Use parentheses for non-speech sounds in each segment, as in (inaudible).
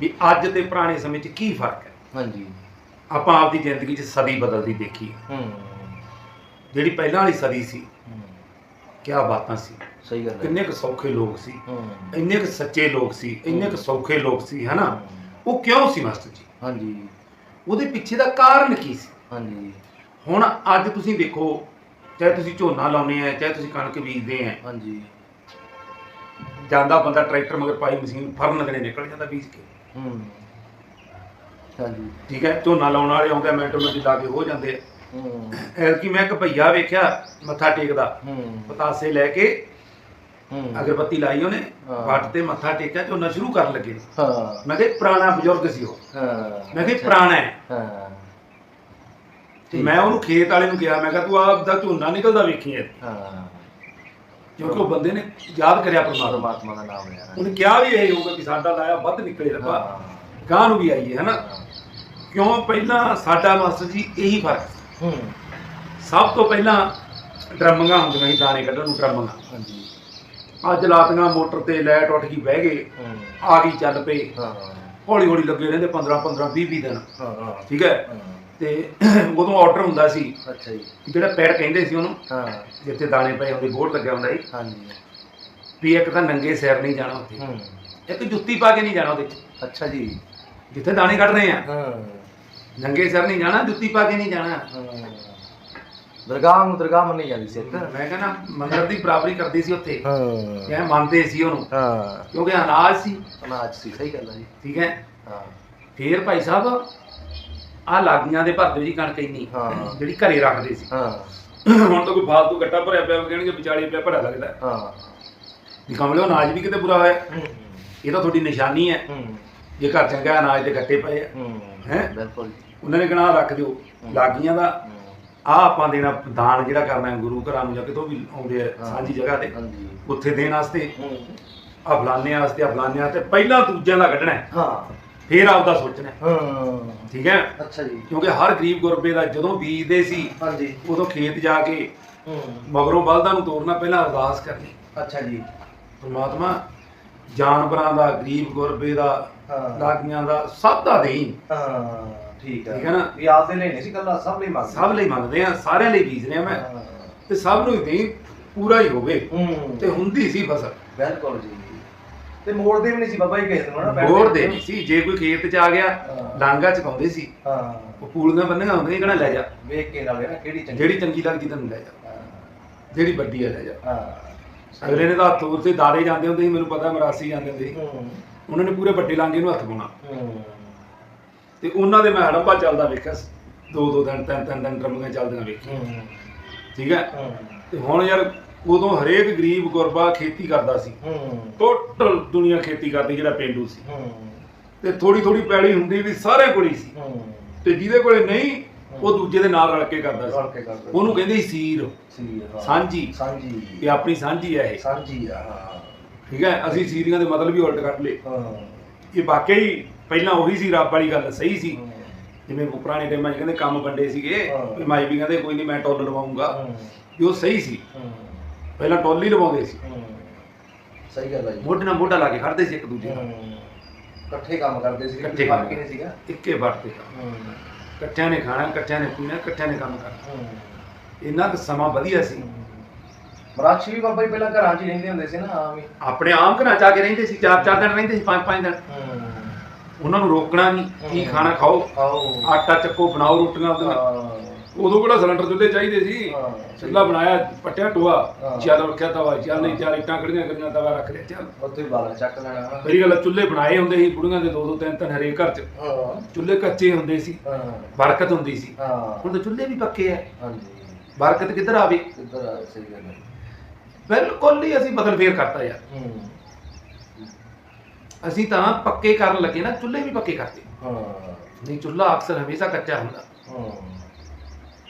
ਵੀ ਅੱਜ ਤੇ ਪੁਰਾਣੇ ਸਮੇਂ 'ਚ ਕੀ ਫ਼ਰਕ ਹੈ? ਹਾਂਜੀ। ਆਪਾਂ ਆਪਦੀ ਜ਼ਿੰਦਗੀ 'ਚ ਸਦੀ ਬਦਲਦੀ ਦੇਖੀ। ਹੂੰ। ਜਿਹੜੀ ਪਹਿਲਾਂ ਵਾਲੀ ਸਦੀ ਸੀ ਹੂੰ, ਕਿਆ ਬਾਤਾਂ ਸੀ? ਸਹੀ ਗੱਲ ਹੈ। ਕਿੰਨੇ ਕੁ ਸੌਖੇ ਲੋਕ ਸੀ। ਹੂੰ। ਇੰਨੇ ਕੁ ਸੱਚੇ ਲੋਕ ਸੀ ਇੰਨੇ ਕੁ ਸੌਖੇ ਲੋਕ ਸੀ ਹਨਾ? ਉਹ ਕਿਉਂ ਸੀ ਮਾਸਟਰ ਜੀ? ਹਾਂਜੀ। ਉਹਦੇ ਪਿੱਛੇ ਦਾ ਕਾਰਨ ਕੀ ਸੀ? ਹਾਂਜੀ। ਹੁਣ ਅੱਜ ਤੁਸੀਂ ਦੇਖੋ ਚਾਹੇ ਤੁਸੀਂ ਝੋਨਾ ਲਾਉਨੇ ਆ ਚਾਹੇ ਤੁਸੀਂ ਕਣਕ ਬੀਜਦੇ ਆ ਹਾਂਜੀ। ਜਾਂਦਾ ਬੰਦਾ ਟਰੈਕਟਰ ਮਗਰ ਪਾਈ ਮਸ਼ੀਨ ਫਰਨ ਕਨੇ ਨਿਕਲ ਜਾਂਦਾ ਬੀਜ ਕੇ। ਹੂੰ। ਹਾਂਜੀ। ਠੀਕ ਹੈ ਝੋਨਾ ਲਾਉਣ ਵਾਲੇ ਆਉਂਦੇ ਮਿੰਟੋ ਮਿੰਟ ਲਾ ਕੇ ਹੋ ਜਾਂਦੇ ਆ। ਹੂੰ। ਐਲਕੀ ਮੈਂ ਇੱਕ ਭਈਆ ਵੇਖਿਆ ਮੱਥਾ ਟੇਕਦਾ। ਹੂੰ। ਪਤਾਸੇ ਲੈ ਕੇ ਹੂੰ। ਅਗਰਬੱਤੀ ਲਾਈ ਉਹਨੇ ਹਾਂ। ਵੱਟ ਤੇ ਮੱਥਾ ਟੇਕਿਆ ਝੋਨਾ ਸ਼ੁਰੂ ਕਰਨ ਲੱਗੇ। ਹਾਂ। ਮੈਂ ਕਿਹਾ ਪੁਰਾਣਾ ਬਜ਼ੁਰਗ ਸੀ ਉਹ। ਹਾਂ। ਮੈਂ ਕਿਹਾ ਪੁਰਾਣਾ ਹੈ। ਹਾਂ। ਤੇ ਮੈਂ ਉਹਨੂੰ ਖੇਤ ਵਾਲੇ ਨੂੰ ਕਿਹਾ ਮੈਂ ਕਿਹਾ ਤੂੰ ਆਪ ਦਾ ਝੋਨਾ ਨਿਕਲਦਾ ਵੇਖੀ ਐ ਹਾਂ। ਕਿਉਂਕਿ ਉਹ ਬੰਦੇ ਨੇ ਯਾਦ ਕਰਿਆ ਪਰਮਾਤਮਾ ਪਰਮਾਤਮਾ ਦਾ ਨਾਮ ਲਿਆ ਉਹਨੇ ਕਿਹਾ ਵੀ ਇਹ ਹੋਊਗਾ ਕਿ ਸਾਡਾ ਲਾਇਆ ਵੱਧ ਨਿਕਲੇ ਰੱਬਾ। ਗਾਂ ਨੂੰ ਵੀ ਆਈਏ ਹਨਾ? ਕਿਉਂ? ਪਹਿਲਾਂ ਸਾਡਾ ਮਾਸਟਰ ਜੀ ਇਹੀ ਫ਼ਰਕ। ਹੂੰ। ਸਭ ਤੋਂ ਪਹਿਲਾਂ ਡਰਮੀਆਂ ਹੁੰਦੀਆਂ ਸੀ ਦਾਣੇ ਕੱਢਣ ਨੂੰ ਡਰਮੀਆਂ। ਹਾਂਜੀ। ਅੱਜ ਲਾਤੀਆਂ ਮੋਟਰ ਤੇ ਲਾਈਟ ਉੱਠ ਗਈ ਬਹਿ ਗਏ। ਆ ਗਈ ਚੱਲ ਪਏ। ਹਾਂ। ਹੌਲੀ ਹੌਲੀ ਲੱਗੇ ਰਹਿੰਦੇ 15 15 20 20 ਦਿਨ। ਹਾਂ ਹਾਂ। ਠੀਕ ਹਾਂ। ਤੇ (clears throat) ਉਦੋਂ ਆਰਡਰ ਹੁੰਦਾ ਸੀ। ਅੱਛਾ ਜੀ। ਜਿਹੜਾ ਪੈੜ ਕਹਿੰਦੇ ਸੀ ਉਹਨੂੰ। ਹਾਂ। ਜਿੱਥੇ ਦਾਣੇ ਪਏ ਹੁੰਦੇ ਬੋਰਡ ਲੱਗਿਆ ਹੁੰਦਾ ਸੀ। ਹਾਂਜੀ। ਵੀ ਇੱਕ ਤਾਂ ਨੰਗੇ ਸਿਰ ਨਹੀਂ ਜਾਣਾ ਉੱਥੇ। ਹੂੰ। ਇੱਕ ਜੁੱਤੀ ਪਾ ਕੇ ਨਹੀਂ ਜਾਣਾ ਉਹਦੇ 'ਚ। ਅੱਛਾ ਜੀ। ਜਿੱਥੇ ਦਾਣੇ ਕੱਢ ਰਹੇ ਆ। ਹਾਂ। ਨੰਗੇ ਸਿਰ ਨਹੀਂ ਜਾਣਾ ਜੁੱਤੀ ਪਾ ਕੇ ਨਹੀਂ ਜਾਣਾ। ਦਰਗਾਹ ਨੂੰ ਦਰਗਾਹ ਮੰਨੀ ਜਾਂਦੀ ਸੀ ਇੱਕ ਮੈਂ ਕਹਿੰਦਾ ਮੰਦਰ ਦੀ ਬਰਾਬਰੀ ਕਰਦੀ ਸੀ ਉੱਥੇ। ਹਾਂ। ਕਿਆ ਮੰਨਦੇ ਸੀ ਉਹਨੂੰ। ਹਾਂ। ਕਿਉਂਕਿ ਅਨਾਜ ਸੀ। ਅਨਾਜ ਸੀ ਸਹੀ ਗੱਲ ਹੈ ਜੀ। ਠੀਕ ਹੈ। ਹਾਂ। ਫੇਰ ਭਾਈ ਸਾਹਿਬ ਆ ਲਾਗੀਆਂ ਦੇ ਭਰਦੇ ਜੀ ਕਣਕ ਇੰਨੀ ਹਾਂ। ਜਿਹੜੀ ਘਰੇ ਰੱਖਦੇ ਸੀ। ਹਾਂ। ਹੁਣ ਤਾਂ ਕੋਈ ਫਾਲਤੂ ਗੱਟਾ ਭਰਿਆ ਪਿਆ ਕਹਿਣਗੇ ਵਿਚਾਲੇ ਪਿਆ ਭੜਾ ਲੱਗਦਾ। ਹਾਂ। ਵੀ ਕਮਲਿਓ ਅਨਾਜ ਵੀ ਕਿਤੇ ਬੁਰਾ ਹੋਇਆ। ਇਹ ਤਾਂ ਤੁਹਾਡੀ ਨਿਸ਼ਾਨੀ ਹੈ। ਹੂੰ। ਜੇ ਘਰ ਚੰਗਾ ਅਨਾਜ ਦੇ ਗੱਟੇ ਪਏ ਆ। ਹੂੰ। ਹੈਂ? ਬਿਲਕੁਲ ਉਹਨਾਂ ਨੇ ਕਹਣਾ ਰੱਖ ਦਿਓ। ਲਾਗੀਆਂ ਦਾ। ਆ ਆਪਾਂ ਦੇਣਾ ਦਾਨ ਜਿਹੜਾ ਕਰਨਾ ਹੈ ਗੁਰੂ ਘਰਾਂ ਨੂੰ ਜਾਂ ਕਿਤੋਂ ਵੀ ਆਉਂਦੇ ਆ। ਸਾਂਝੀ ਜਗ੍ਹਾ ਤੇ। ਹਾਂਜੀ। ਉੱਥੇ ਦੇਣ ਵਾਸਤੇ। ਹੂੰ। ਆ ਫਲਾਣੇ ਵਾਸਤੇ ਆ ਫਲਾਣੇ ਵਾਸਤੇ। ਪਹਿਲਾਂ ਦੂਜਿਆਂ ਦਾ ਕੱਢਣਾ ਹੈ, ਹਾਂ। ਫੇਰ ਆਪਦਾ ਸੋਚਣਾ ਹੈ, ਹਾਂ। ਠੀਕ ਹੈ? ਅੱਛਾ ਜੀ। ਕਿਉਂਕਿ ਹਰ ਗਰੀਬ ਗੁਰਬੇ ਦਾ ਜਦੋਂ ਬੀਜਦੇ ਸੀ ਹਾਂਜੀ। ਉਦੋਂ ਖੇਤ ਜਾ ਕੇ ਹੂੰ। ਮਗਰੋਂ ਬਲਦਾਂ ਨੂੰ ਤੋਰਨਾ ਪਹਿਲਾਂ ਅਰਦਾਸ ਕਰਨੀ। ਅੱਛਾ ਜੀ। ਪਰਮਾਤਮਾ ਜਾਨਵਰਾਂ ਦਾ ਗਰੀਬ ਗੁਰਬੇ ਦਾ ਹਾਂ। ਲਾਗੀਆਂ ਦਾ ਸਭ ਦਾ ਦੇਈ। ਹਾਂ ਠੀਕ ਹੈ। ਠੀਕ ਹੈ ਨਾ? ਵੀ ਆਪਦੇ ਲਈ ਨਹੀਂ ਸੀ ਕੱਲਾ ਸਭ ਲਈ ਮੰਗਦੇ। ਸਭ ਲਈ ਮੰਗਦੇ ਆ ਸਾਰਿਆਂ ਲਈ ਬੀਜ ਰਿਹਾ ਮੈਂ। ਹਾਂ। ਤੇ ਸਭ ਨੂੰ ਦੇਈ ਪੂਰਾ ਹੀ ਹੋਵੇ। ਹੂੰ। ਤੇ ਹੁੰਦੀ ਸੀ ਫਸਲ। ਬਿਲਕੁਲ ਜੀ। ਤੇ ਮੋੜਦੇ ਵੀ ਨਹੀਂ ਸੀ ਬਾਬਾ ਜੀ ਕਿਸੇ ਨੂੰ ਨਾ ਬੈਠ ਹੋਰ ਕੇ। ਦੇ ਨਹੀਂ ਸੀ। ਜੇ ਕੋਈ ਖੇਤ ਚ ਆ ਗਿਆ ਹਾਂ। ਡਾਂਗਾ ਚਕਾਉਂਦੇ ਸੀ। ਹਾਂ। ਉਹ ਪੂਲੀਆਂ ਬੰਨੀਆਂ ਹੁੰਦੀਆਂ ਕਿਹੜਾ ਲੈ ਜਾ। ਵੇਖ ਕੇ ਨਾਲੇ ਨਾ ਕਿਹੜੀ ਚੰਗੀ। ਜਿਹੜੀ ਚੰਗੀ ਲੱਗਦੀ ਤੈਨੂੰ ਲੈ ਜਾ। ਜਿਹੜੀ ਵੱਡੀ ਹੈ ਲੈ ਜਾ। ਹਾਂ। ਅਗਲੇ ਨੇ ਤਾਂ ਹੱਥ ਉੱਤੇ ਦਾਰੇ ਜਾਂਦੇ ਹੁੰਦੇ ਸੀ ਮੈਨੂੰ ਪਤਾ ਮਰਾਸੀ ਜਾਂਦੇ ਹੁੰਦੇ ਸੀ। ਹੂੰ। ਉਹਨਾਂ ਨੇ ਪੂਰੇ ਵੱਡੇ ਲਾਂਗੇ ਨੂੰ ਹੱਥ ਪਾਉਣਾ। ਹੂੰ। ਤੇ ਉਹਨਾਂ ਦੇ ਮੈਂ ਹੜੰਬਾ ਚੱਲਦਾ ਵੇਖਿਆ ਸੀ। ਦੋ ਦੋ ਦਿਨ ਤਿੰਨ ਤਿੰਨ ਦਿਨ ਡਰਮੀਆਂ ਚੱਲਦੀਆਂ ਵੇਖੀ ਹੂੰ। ਠੀਕ ਹੂੰ। ਤੇ ਹੁਣ ਯਾਰ ਉਦੋਂ ਹਰੇਕ ਗਰੀਬ ਗੁਰਬਾ ਖੇਤੀ ਕਰਦਾ ਸੀ। ਹੂੰ। ਟੋਟਲ ਦੁਨੀਆ ਖੇਤੀ ਕਰਦੀ ਜਿਹੜਾ ਪਿੰਡੂ ਸੀ। ਹੂੰ। ਤੇ ਥੋੜੀ ਥੋੜੀ ਪੈੜੀ ਹੁੰਦੀ ਵੀ ਸਾਰੇ ਕੋਲ ਹੀ ਸੀ। ਹੂੰ। ਤੇ ਜਿਹਦੇ ਕੋਲੇ ਨਹੀਂ ਉਹ ਦੂਜੇ ਦੇ ਨਾਲ ਰਲ ਕੇ ਕਰਦਾ ਰਲ ਸੀ ਕੇ ਕਰਦੇ ਉਹਨੂੰ ਕਹਿੰਦੇ ਸੀ ਸੀਰ। ਸੀ ਹਾਂ। ਸਾਂਝੀ। ਸਾਂਝੀ। ਇਹ ਆਪਣੀ ਸਾਂਝੀ ਹੈ ਇਹ। ਸਾਂਝੀ ਆ ਹਾਂ। ਠੀਕ ਹੈ? ਅਸੀਂ ਸੀਰੀਆਂ ਦੇ ਮਤਲਬ ਵੀ ਉਲਟ ਕੱਢ ਲਏ। ਹਾਂ। ਇਹ ਵਾਕਿਆ ਹੀ ਪਹਿਲਾਂ ਉਹੀ ਸੀ ਰੱਬ ਵਾਲੀ ਗੱਲ ਸਹੀ ਸੀ। ਜਿਵੇਂ ਉਹ ਪੁਰਾਣੇ ਟਾਈਮਾਂ 'ਚ ਕਹਿੰਦੇ ਕੰਮ ਵੰਡੇ ਸੀਗੇ ਹਾਂ। ਮਾਈ ਵੀ ਕਹਿੰਦੇ ਕੋਈ ਨਹੀਂ ਮੈਂ ਟੋਲ ਲਵਾਉਂਗਾ। ਹੂੰ। ਵੀ ਉਹ ਸਹੀ ਸੀ। ਹੂੰ। ਪਹਿਲਾਂ ਟੋਲ ਲਵਾਉਂਦੇ ਸੀ। ਸਹੀ ਗੱਲ ਹੈ ਜੀ। ਮੋਢੇ ਨਾਲ ਮੋਢਾ ਲਾ ਕੇ ਖੜਦੇ ਸੀ ਇੱਕ ਦੂਜੇ ਨਾਲ। ਇਕੱਠੇ ਕੰਮ ਕਰਦੇ ਸੀ ਇਕੱਠੇ ਹੀ ਨਹੀਂ ਸੀਗਾ। ਇੱਕੇ ਵਰਤੇ ਹੂੰ। ਇਕੱਠਿਆਂ ਨੇ ਖਾਣਾ ਇਕੱਠਿਆਂ ਨੇ ਪੀਣਾ ਇਕੱਠਿਆਂ ਨੇ ਕੰਮ ਕਰਨਾ। ਇੰਨਾ ਕੁ ਸਮਾਂ ਵਧੀਆ ਸੀ। ਮਰਾਠੀ ਵੀ ਬਾਬਾ ਜੀ ਪਹਿਲਾਂ ਘਰਾਂ 'ਚ ਹੀ ਰਹਿੰਦੇ ਹੁੰਦੇ ਸੀ ਨਾ ਆਮ ਹੀ। ਆਪਣੇ ਆਮ ਘਰਾਂ ਚ ਆ ਕੇ ਰਹਿੰਦੇ ਸੀ ਚਾਰ ਚਾਰ ਦਿਨ ਰਹਿੰਦੇ ਸੀ ਪੰਜ ਪੰਜ ਦਿਨ। ਉਹਨਾਂ ਨੂੰ ਰੋਕਣਾ ਨਹੀਂ ਕੀ। ਖਾਣਾ ਖਾਓ। ਆਟਾ ਚੱਕੋ ਬਣਾਓ ਰੋਟੀਆਂ ਉਹਦੀਆਂ ਹਾਂ। ਉਦੋਂ ਕਿਹੜਾ ਸਿਲੰਡਰ ਚੁੱਲ੍ਹੇ ਚਾਹੀਦੇ ਸੀ? ਹਾਂ, ਚੁੱਲ੍ਹਾ ਬਣਾਇਆ ਪੱਟਿਆ ਟੋਆ। ਹਾਂ। ਚੱਲ ਰੱਖਿਆ ਤਵਾ ਚੱਲ ਨਹੀਂ ਚਾਰ ਇੱਟਾਂ ਖੜੀਆਂ ਕਰੀਆਂ ਤਵਾ ਰੱਖ ਲਿਆ ਚੱਲ। ਉੱਥੇ ਬਾਲਾ ਚੱਕ ਲੈਣਾ। ਮੇਰੀ ਗੱਲ ਆ, ਚੁੱਲ੍ਹੇ ਬਣਾਏ ਹੁੰਦੇ ਸੀ ਬੁੜੀਆਂ ਦੇ ਦੋ ਦੋ ਤਿੰਨ ਤਿੰਨ ਹਰੇਕ ਘਰ ਚ। ਹਾਂ। ਚੁੱਲ੍ਹੇ ਕੱਚੇ ਹੁੰਦੇ ਸੀ। ਹਾਂ। ਬਰਕਤ ਹੁੰਦੀ ਸੀ। ਹਾਂ। ਹੁਣ ਤਾਂ ਚੁੱਲ੍ਹੇ ਵੀ ਪੱਕੇ ਆ। ਹਾਂਜੀ। ਬਰਕਤ ਕਿੱਧਰ ਆਵੇ? ਕਿੱਧਰ ਆ ਸਹੀ ਗੱਲ ਹੈ ਬਿਲਕੁਲ ਹੀ ਅਸੀਂ ਬਦਲ ਫੇਰ ਕਰਤਾ ਯਾਰ। ਹੂੰ। ਅਸੀਂ ਤਾਂ ਪੱਕੇ ਕਰਨ ਲੱਗੇ ਨਾ ਚੁੱਲ੍ਹੇ ਵੀ ਪੱਕੇ ਕਰਤੇ। ਹਾਂ। ਨਹੀਂ ਚੁੱਲ੍ਹਾ ਅਕਸਰ ਹਮੇਸ਼ਾ ਕੱਚਾ ਹੁੰਦਾ। ਹਾਂ।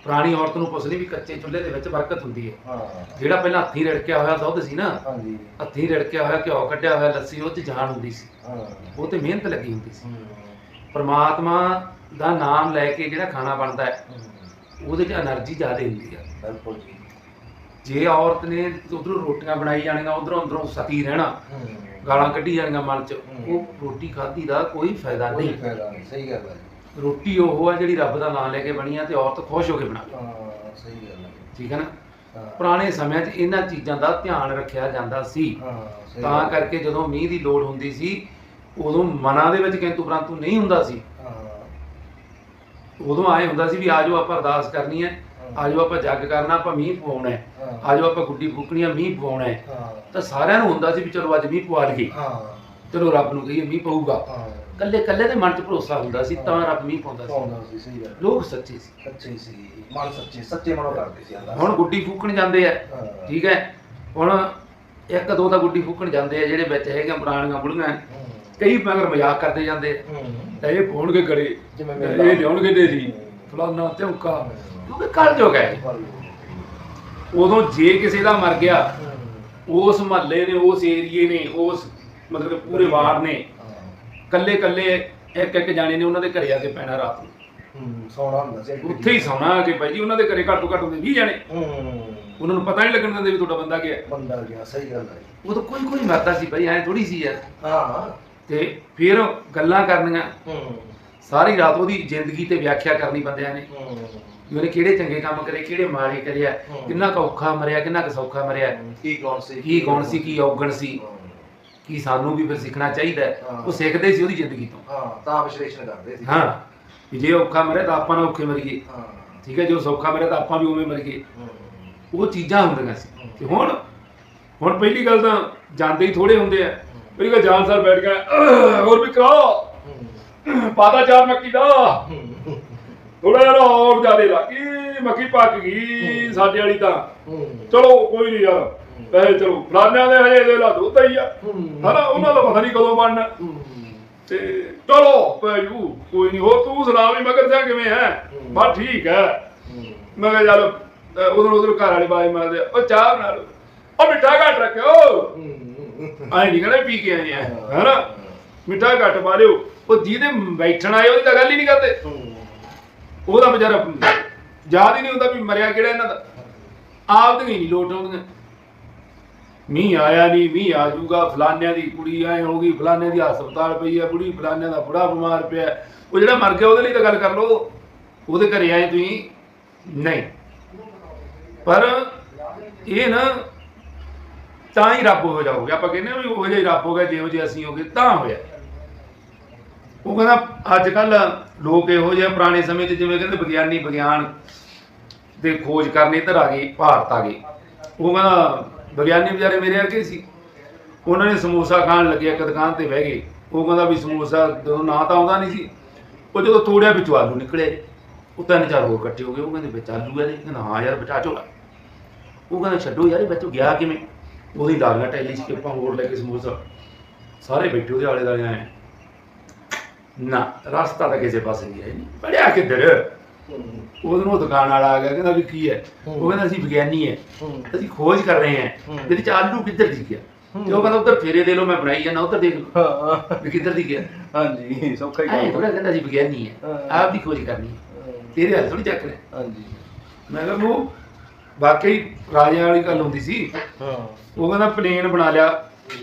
ਪੁਰਾਣੀ ਔਰਤ ਨੂੰ ਕੁਛ ਨਹੀਂ ਵੀ ਕੱਚੇ ਚੁੱਲ੍ਹੇ ਦੇ ਵਿੱਚ ਬਰਕਤ ਹੁੰਦੀ ਹੈ। ਜਿਹੜਾ ਪਹਿਲਾਂ ਹੱਥੀਂ ਰੜਕਿਆ ਹੋਇਆ ਦੁੱਧ ਸੀ ਨਾ ਹਾਂਜੀ। ਹੱਥੀਂ ਰਿੜਕਿਆ ਹੋਇਆ ਘਿਓ ਕੱਢਿਆ ਹੋਇਆ ਲੱਸੀ ਉਹ 'ਚ ਜਾਨ ਹੁੰਦੀ ਸੀ। ਉਹ ਤੇ ਮਿਹਨਤ ਲੱਗੀ ਹੁੰਦੀ ਸੀ। ਪਰਮਾਤਮਾ ਦਾ ਨਾਮ ਲੈ ਕੇ ਜਿਹੜਾ ਖਾਣਾ ਬਣਦਾ ਹੈ ਉਹਦੇ 'ਚ એનર્ਜੀ ਜ਼ਿਆਦਾ ਹੁੰਦੀ ਹੈ ਜੇ। ਔਰਤ ਨੇ ਉਧਰੋਂ ਰੋਟੀਆਂ ਬਣਾਈ ਜਾਣੀਆਂ ਉਧਰੋਂ ਅੰਦਰੋਂ ਸਤੀ ਰਹਿਣਾ ਗਾਲਾਂ ਕੱਢੀ ਜਾਣੀਆਂ ਮਨ 'ਚ ਉਹ ਰੋਟੀ ਖਾਧੀ ਦਾ ਕੋਈ ਫਾਇਦਾ ਨਹੀਂ। ਫਾਇਦਾ ਨਹੀਂ ਸਹੀ ਗੱਲ ਹੈ ਰੋਟੀ ਉਹ ਆ ਜਿਹੜੀ ਰੱਬ ਦਾ ਨਾਮ ਲੈ ਕੇ ਬਣੀ ਆ ਤੇ ਔਰਤ ਖੁਸ਼ ਹੋ ਕੇ ਬਣਾ ਹਾਂ ਸਹੀ ਗੱਲ ਹੈ ਠੀਕ ਹੈ ਨਾ? ਹਾਂ। ਪੁਰਾਣੇ ਸਮਿਆਂ 'ਚ ਇਹਨਾਂ ਚੀਜ਼ਾਂ ਦਾ ਧਿਆਨ ਰੱਖਿਆ ਜਾਂਦਾ ਸੀ। ਹਾਂ ਤਾਂ ਹੈ। ਕਰਕੇ ਜਦੋਂ ਮੀਂਹ ਦੀ ਲੋੜ ਹੁੰਦੀ ਸੀ ਉਦੋਂ ਮਨਾਂ ਦੇ ਵਿੱਚ ਕਿੰਤੂ ਪ੍ਰੰਤੂ ਨਹੀਂ ਹੁੰਦਾ ਸੀ। ਹਾਂ। ਉਦੋਂ ਆਏ ਹੁੰਦਾ ਸੀ ਵੀ ਆਜੋ ਆਪਾਂ ਅਰਦਾਸ ਕਰਨੀ ਹੈ। ਆਜੋ ਆਪਾਂ ਜੱਗ ਕਰਨਾ ਆਪਾਂ ਮੀਂਹ ਪਵਾਉਣਾ ਹੈ ਹਾਂ। ਆਜੋ ਆਪਾਂ ਗੁੱਡੀ ਫੂਕਣੀ ਆ ਮੀਂਹ ਪਵਾਉਣਾ ਹੈ ਹਾਂ। ਤਾਂ ਸਾਰਿਆਂ ਨੂੰ ਹੁੰਦਾ ਸੀ ਵੀ ਚਲੋ ਅੱਜ ਮੀਂਹ ਪਵਾ ਲਈਏ। ਹਾਂ। ਚਲੋ ਰੱਬ ਨੂੰ ਕਹੀਏ ਮੀਂਹ ਪਊਗਾ। ਹਾਂ। ਕੱਲੇ ਕੱਲੇ ਦੇ ਮਨ 'ਚ ਭਰੋਸਾ ਹੁੰਦਾ ਸੀ ਤਾਂ ਰੱਬ ਮੀਂਹ ਪਾਉਂਦਾ ਸੀ। ਪਾਉਂਦਾ ਸੀ ਸਹੀ ਗੱਲ। ਲੋਕ ਸੱਚੇ ਸੀ। ਸੱਚੇ ਸੀ ਮਨ ਸੱਚੇ ਸੱਚੇ ਮਨੋਂ ਕਰਦੇ ਸੀ ਅਰਦਾਸ ਹੁਣ ਗੁੱਡੀ ਫੂਕਣ ਜਾਂਦੇ ਆ ਠੀਕ ਹੈ? ਹੁਣ ਇੱਕ ਦੋ ਤਾਂ ਗੁੱਡੀ ਫੂਕਣ ਜਾਂਦੇ ਆ ਜਿਹੜੇ ਵਿੱਚ ਹੈਗੇ ਪੁਰਾਣੀਆਂ ਬੁੜੀਆਂ। ਕਈ ਮਗਰ ਮਜ਼ਾਕ ਕਰਦੇ ਜਾਂਦੇ ਆ। ਤਾਂ ਇਹ ਪਾਉਣਗੇ ਗੜੇ ਜਿਵੇਂ ਇਹ ਮੇਲਾ। ਲਿਆਉਣਗੇ ਡੇਰੀ ਫਲਾਨਾ ਧੌਂਕਾ। ਕਿਉਂਕਿ ਕੱਲ ਜੋਗ ਹੈ ਉਦੋਂ ਜੇ ਕਿਸੇ ਦਾ ਮਰ ਗਿਆ ਉਸ ਮਹੱਲੇ ਨੇ ਉਸ ਏਰੀਏ ਨੇ ਉਸ ਮਤਲਬ ਕਿ ਪੂਰੇ ਵਾਰ ਨੇ। ਕੱਲੇ ਕੱਲੇ ਇੱਕ ਇੱਕ ਜਾਣੇ ਨੇ ਉਹਨਾਂ ਦੇ ਘਰੇ ਆ ਕੇ ਪੈਣਾ ਰਾਤ ਨੂੰ। ਹੂੰ ਸੋਣਾ ਹੁੰਦਾ ਸੀ। ਉੱਥੇ ਹੀ ਸੌਣਾ ਆ ਕੇ ਬਾਈ ਜੀ ਉਹਨਾਂ ਦੇ ਘਰੇ ਘੱਟ ਘੱਟ ਹੁੰਦੇ 20 ਜਾਣੇ। ਹੂੰ। ਉਹਨਾਂ ਨੂੰ ਪਤਾ ਨਹੀਂ ਲੱਗਣ ਦਿੰਦੇ ਵੀ ਤੁਹਾਡਾ ਬੰਦਾ ਗਿਆ ਬੰਦਾ ਗਿਆ ਸਹੀ ਗੱਲ ਹੈ। ਉਹ ਤਾਂ ਕੋਈ ਕੋਈ ਮਰਦਾ ਸੀ ਬਾਈ ਐ ਥੋੜੀ ਸੀ ਯਾਰ। ਹਾਂ। ਤੇ ਫਿਰ ਗੱਲਾਂ ਕਰਨੀਆਂ। ਹੂੰ। ਸਾਰੀ ਰਾਤ ਉਹਦੀ ਜ਼ਿੰਦਗੀ ਤੇ ਵਿਆਖਿਆ ਕਰਨੀ ਬੰਦਿਆਂ ਨੇ। ਉਹਨੇ ਕਿਹੜੇ ਚੰਗੇ ਕੰਮ ਕਰੇ ਕਿਹੜੇ ਮਾੜੇ ਕਰਿਆ। ਕਿੰਨਾ ਕੁ ਔਖਾ ਮਰਿਆ ਕਿੰਨਾ ਕੁ ਸੌਖਾ ਮਰਿਆ। ਕੀ ਕੌਣ ਸੀ? ਕੀ ਕੌਣ ਸੀ ਕੀ ਔਗਣ ਸੀ। ਕੀ ਸਾਨੂੰ ਵੀ ਫਿਰ ਸਿੱਖਣਾ ਚਾਹੀਦਾ ਹੈ। ਹਾਂ। ਉਹ ਸਿੱਖਦੇ ਸੀ ਉਹਦੀ ਜ਼ਿੰਦਗੀ ਤੋਂ। ਹਾਂ ਤਾਂ ਵਿਸ਼ਲੇਸ਼ਣ ਕਰਦੇ ਸੀ। ਹਾਂ ਵੀ ਜੇ ਔਖਾ ਮਰੇ ਤਾਂ ਆਪਾਂ ਨਾ ਔਖੇ ਮਰੀਏ ਹਾਂ। ਠੀਕ ਹੈ ਜੋ ਸੌਖਾ ਮਰੇ ਤਾਂ ਆਪਾਂ ਵੀ ਉਵੇਂ ਮਰੀਏ ਉਹ ਚੀਜ਼ਾਂ ਹੁੰਦੀਆਂ ਸੀ। ਤੇ ਹੁਣ ਹੁਣ ਪਹਿਲੀ ਗੱਲ ਤਾਂ ਜਾਂਦੇ ਹੀ ਥੋੜੇ ਹੁੰਦੇ ਆ। ਪਹਿਲੀ ਗੱਲ ਜਾਨ ਸਰ ਬੈਠ ਗਿਆ "ਅਹ, ਹੋਰ ਵੀ ਕਰਾ ਹੂੰ। ਪਾਤਾ ਚਾਰ ਮੱਕੀ ਦਾ। ਥੋੜਾ ਜਿਹਾ ਹੋਰ ਜ਼ਿਆਦੇ ਲੱਗੀ ਮੱਕੀ ਪੱਕ ਗਈ ਸਾਡੇ ਵਾਲੀ ਤਾਂ। ਚਲੋ ਕੋਈ ਨਹੀਂ ਯਾਰ। ਪੈਸੇ ਚਲੋ ਫਲਾਨਿਆਂ ਦੇ ਹਜੇ ਦੇ ਲਾ ਦੁੱਧ ਹੀ ਆ। ਹਨਾ ਉਹਨਾਂ ਦਾ ਪਤਾ ਨਹੀਂ ਕਦੋਂ ਬਣਨਾ। ਤੇ ਚਲੋ ਪੈਜੂ ਕੋਈ ਨਹੀਂ ਹੋ ਤੂੰ ਸੁਣਾ ਵੀ ਮਗਰ ਸਿਆ ਕਿਵੇਂ ਹੈ। ਬਸ ਠੀਕ ਹੈ। ਮੈਂ ਕਿਹਾ ਚੱਲ ਉਧਰ ਉਧਰ ਘਰ ਵਾਲੇ ਬਾਈ ਮਾਰਦੇ ਉਹ ਚਾਹ ਬਣਾ ਲਓ। ਉਹ ਮਿੱਠਾ ਘੱਟ ਰੱਖਿਓ। ਐਂ ਨਹੀਂ ਕਹਿੰਦੇ ਪੀ ਕੇ ਆਏ ਆ ਹੈਨਾ? ਮਿੱਠਾ ਘੱਟ ਮਾਰਿਓ ਉਹ ਜਿਹਦੇ ਬੈਠਣ ਆਏ ਉਹਦੀ ਤਾਂ ਗੱਲ ਹੀ ਨਹੀਂ ਕਰਦੇ। ਉਹਦਾ ਵਿਚਾਰਾ ਯਾਦ ਹੀ ਨਹੀਂ ਹੁੰਦਾ ਵੀ ਮਰਿਆ ਕਿਹੜਾ ਇਹਨਾਂ ਦਾ। ਆਪ ਤੇ ਨਹੀਂ ਲੋਟ ਆਉਂਦੀਆਂ। ਮੀਂਹ ਆਇਆ ਨਹੀਂ ਮੀਂਹ ਆ ਜਾਊਗਾ ਫਲਾਨਿਆਂ ਦੀ ਕੁੜੀ ਐ ਹੋ ਗਈ ਫਲਾਨਿਆਂ ਦੀ ਹਸਪਤਾਲ ਪਈ ਆ ਕੁੜੀ ਫਲਾਨਿਆਂ ਦਾ ਬੁੜਾ ਬਿਮਾਰ ਪਿਆ। ਉਹ ਜਿਹੜਾ ਮਰ ਗਿਆ ਉਹਦੇ ਲਈ ਤਾਂ ਗੱਲ ਕਰ ਲਓ ਉਹਦੇ ਘਰੇ ਆਏ ਤੁਸੀਂ? ਨਹੀਂ। ਪਰ ਇਹ ਨਾ ਤਾਂ ਹੀ ਰੱਬ ਹੋ ਜਾਓਗੇ। ਆਪਾਂ ਕਹਿੰਦੇ ਵੀ ਉਹ ਜਿਹਾ ਰੱਬ ਹੋ ਗਿਆ ਜਿਹੋ ਜਿਹੇ ਅਸੀਂ ਹੋਗੇ ਤਾਂ ਹੋਇਆ। ਉਹ ਕਹਿੰਦਾ ਅੱਜ ਕੱਲ ਲੋਕ ਇਹੋ ਜਿਹੇ ਆ, ਪੁਰਾਣੇ ਸਮੇਂ 'ਚ ਜਿਵੇਂ ਕਹਿੰਦੇ ਵਿਗਿਆਨੀ ਵਿਗਿਆਨ ਦੇ ਖੋਜ ਕਰਨ ਇੱਧਰ ਆ ਗਏ ਭਾਰਤ ਆ ਗਏ। ਉਹ ਕਹਿੰਦਾ ਵਿਗਿਆਨੀ ਵਿਚਾਰੇ ਮੇਰੇ ਵਰਗੇ ਸੀ। ਉਹਨਾਂ ਨੇ ਸਮੋਸਾ ਖਾਣ ਲੱਗੇ, ਇੱਕ ਦੁਕਾਨ ਤੇ ਬਹਿ ਗਏ। ਉਹ ਕਹਿੰਦਾ ਵੀ ਸਮੋਸਾ ਜਦੋਂ ਨਾ ਤਾਂ ਆਉਂਦਾ ਨਹੀਂ ਸੀ। ਉਹ ਜਦੋਂ ਤੋੜਿਆ ਵਿੱਚੋਂ ਆਲੂ ਨਿਕਲੇ। ਉਹ ਤਿੰਨ ਚਾਰ ਹੋਰ ਇਕੱਠੇ ਹੋ ਗਏ। ਉਹ ਕਹਿੰਦੇ, ਵਿੱਚ ਆਲੂ ਹੈ ਜੀ? ਕਹਿੰਦਾ, ਹਾਂ ਯਾਰ, ਬਚਾ ਝੋਲਾ ਉਹ ਕਹਿੰਦਾ, ਛੱਡੋ ਯਾਰ, ਇਹ ਵਿੱਚੋਂ ਗਿਆ ਕਿਵੇਂ? ਉਹਦੀ ਲਾਲੀਆਂ ਟੈਲੀ ਚ ਕਿਪਾਂ ਹੋਰ ਲੈ ਕੇ ਸਮੋਸਾ। ਸਾਰੇ ਬੈਠੇ ਉਹਦੇ ਆਲੇ ਦਾਲੇ ਆਏ। ਨਾ, ਰਸਤਾ ਤਾਂ ਕਿਸੇ ਪਾਸੇ ਨਹੀਂ ਹੈ। ਨਹੀਂ ਪੜਿਆ ਕਿੱਧਰ? ਉਹਦੇ ਨੂੰ ਉਹ ਦੁਕਾਨ ਵਾਲਾ ਆ ਗਿਆ ਕਹਿੰਦਾ ਵੀ ਕੀ ਹੈ? ਉਹ ਕਹਿੰਦਾ ਅਸੀਂ ਵਿਗਿਆਨੀ ਹੈ। ਅਸੀਂ ਖੋਜ ਕਰ ਰਹੇ ਹਾਂ। ਇਹਦੇ ਚ ਆਲੂ ਕਿੱਧਰ ਦੀ ਗਿਆ? ਤੇ ਉਹ ਕਹਿੰਦਾ ਉੱਧਰ ਫੇਰੇ ਦੇ ਲੋ ਮੈਂ ਬਣਾਈ ਜਾਂਦਾ ਉੱਧਰ ਦੇਖ ਲਓ। ਵੀ ਕਿੱਧਰ ਦੀ ਗਿਆ? ਹਾਂਜੀ ਸੌਖਾ ਹੀ ਐ ਕੰਮ ਥੋੜਾ ਕਹਿੰਦਾ ਅਸੀਂ ਵਿਗਿਆਨੀ ਹੈ। ਆਪ ਦੀ ਖੋਜ ਕਰਨੀ ਹੈ। ਤੇਰੇ ਹੱਥ ਥੋੜੀ ਚੱਕ ਲੈ। ਹਾਂਜੀ। ਮੈਂ ਕਿਹਾ ਉਹ ਵਾਕਈ ਰਾਜਿਆਂ ਵਾਲੀ ਗੱਲ ਹੁੰਦੀ ਸੀ। ਹਾਂ। ਉਹ ਕਹਿੰਦਾ ਪਲੇਨ ਬਣਾ ਲਿਆ।